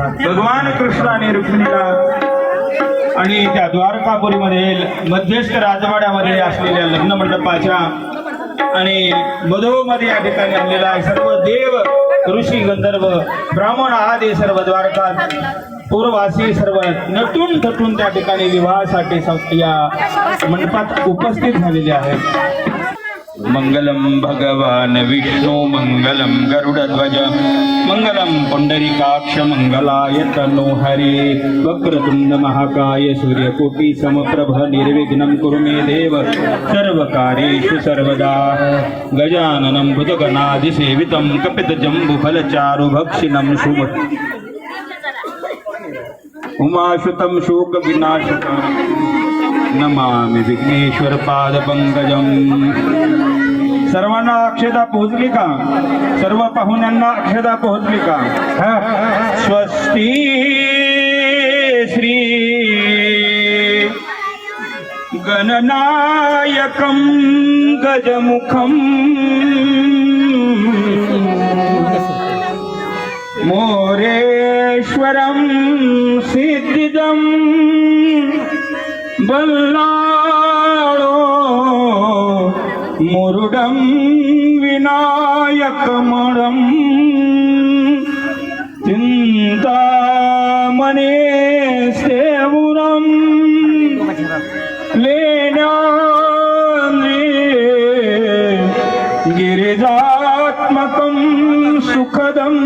भगवान कृष्ण आणि रुक्मिणीला आणि त्या द्वारकापुरीमध्ये मध्यस्थ राजवाड्यामध्ये असलेल्या लग्न मंडपाच्या आणि मधोमध्ये या ठिकाणी आणलेला आहे. सर्व देव ऋषी गंधर्व ब्राह्मण आदि सर्व द्वारकात पूर्ववासी सर्व नटून थटून त्या ठिकाणी विवाहासाठी या मंडपात उपस्थित झालेले आहेत. मंगलम भगवान विष्णु मंगलम गरुडध्वज मंगलम पुंडरीकाक्ष मंगलाय तनो हरे वक्रतुंड महाकाय समप्रभ निर्विघ्नं कुरु मे देव सर्वकारेषु सर्वदा गजाननं भुजगणादिसेवितं कपितजम्बुफलचारुभक्षिणं शुभ उमाशुतं शोकविनाशकम् नमामि विघ्नेश्वर पाद पंकजम। सर्वांना अक्षदा पोहोचली का? सर्व पाहुण्यांना अक्षदा पोहोचली का? स्वस्ती श्री गणनायकं गजमुखम् मोरेश्वरं सिद्धिदम् बल्ला போருடம் விநாயகமடம் சிந்தாமணே சேவுரம் லேனாந்திரே கிரிஜாத்மகம் சுகதம்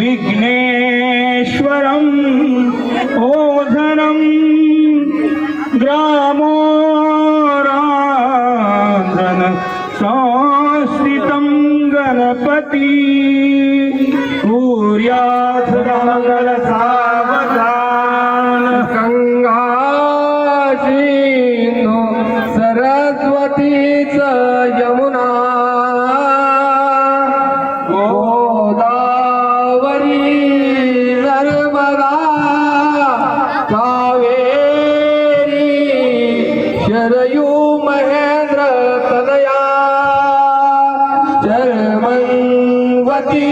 விக்னேஸ்வரம் कुर्यात् सावधान गंगाशीनो सरस्वतीच यमुना। गोदावरी नर्मदा। कावेरी शरयू महेंद्र तनया। जर्मन्वती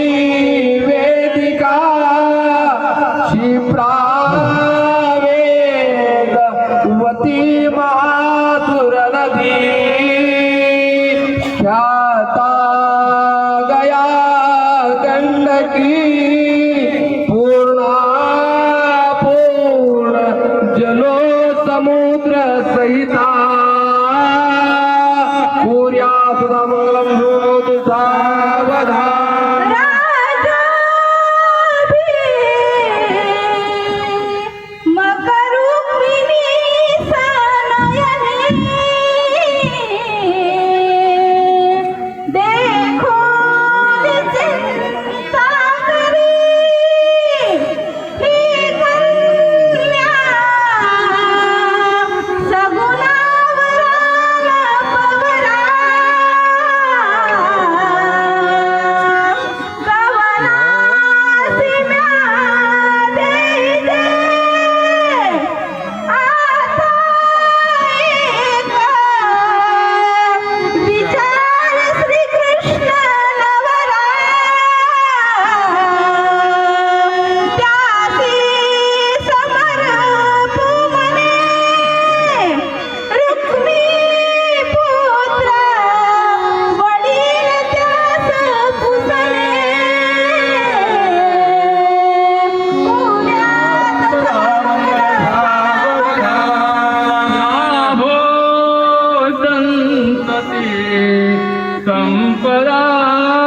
पूर्या सुधा मंगलम भूमोद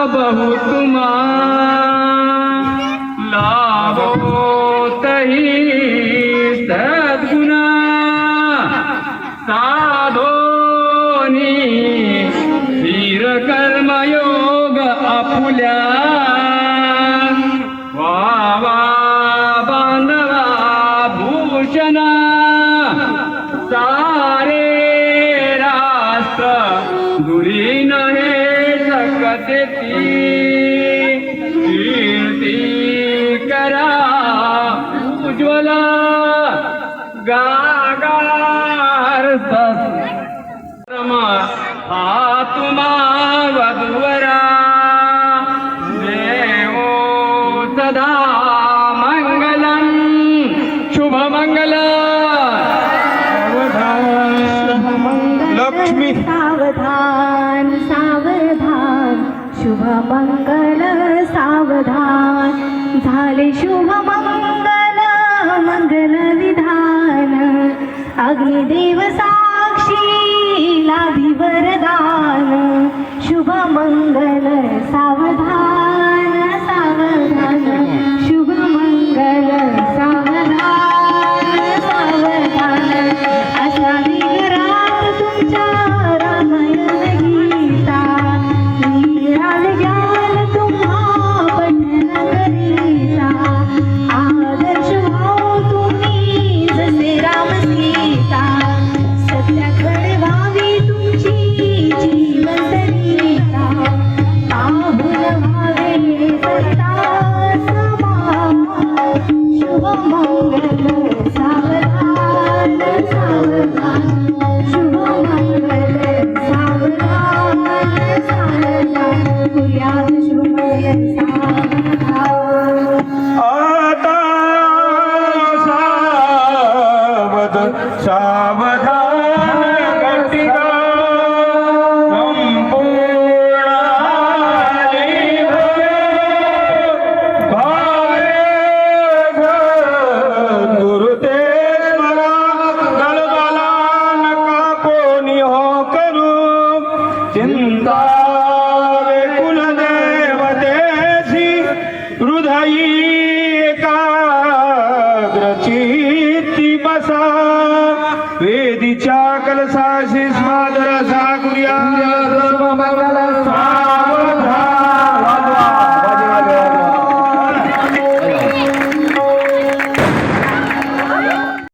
बहुतुमा लाभो तही सद्गुणा साधोनी वीर कर्मयोग आपुल्या वा बांधवा भूषणा। सारे राष्ट्र दुरी नहे। सकते कीर्ती करा उज्ज्वला गा मंगल सावधान झाले शुभ मंगल मंगल विधान. अग्निदेव साक्षी लाभी वरदान. शुभ मंगल सावधान. करू चिंता कुलदेवतेशी हृदयी एकाग्रचिती बसा वेदीच्या कलसाशी सादर सागुर्या सर्व मंगल सावध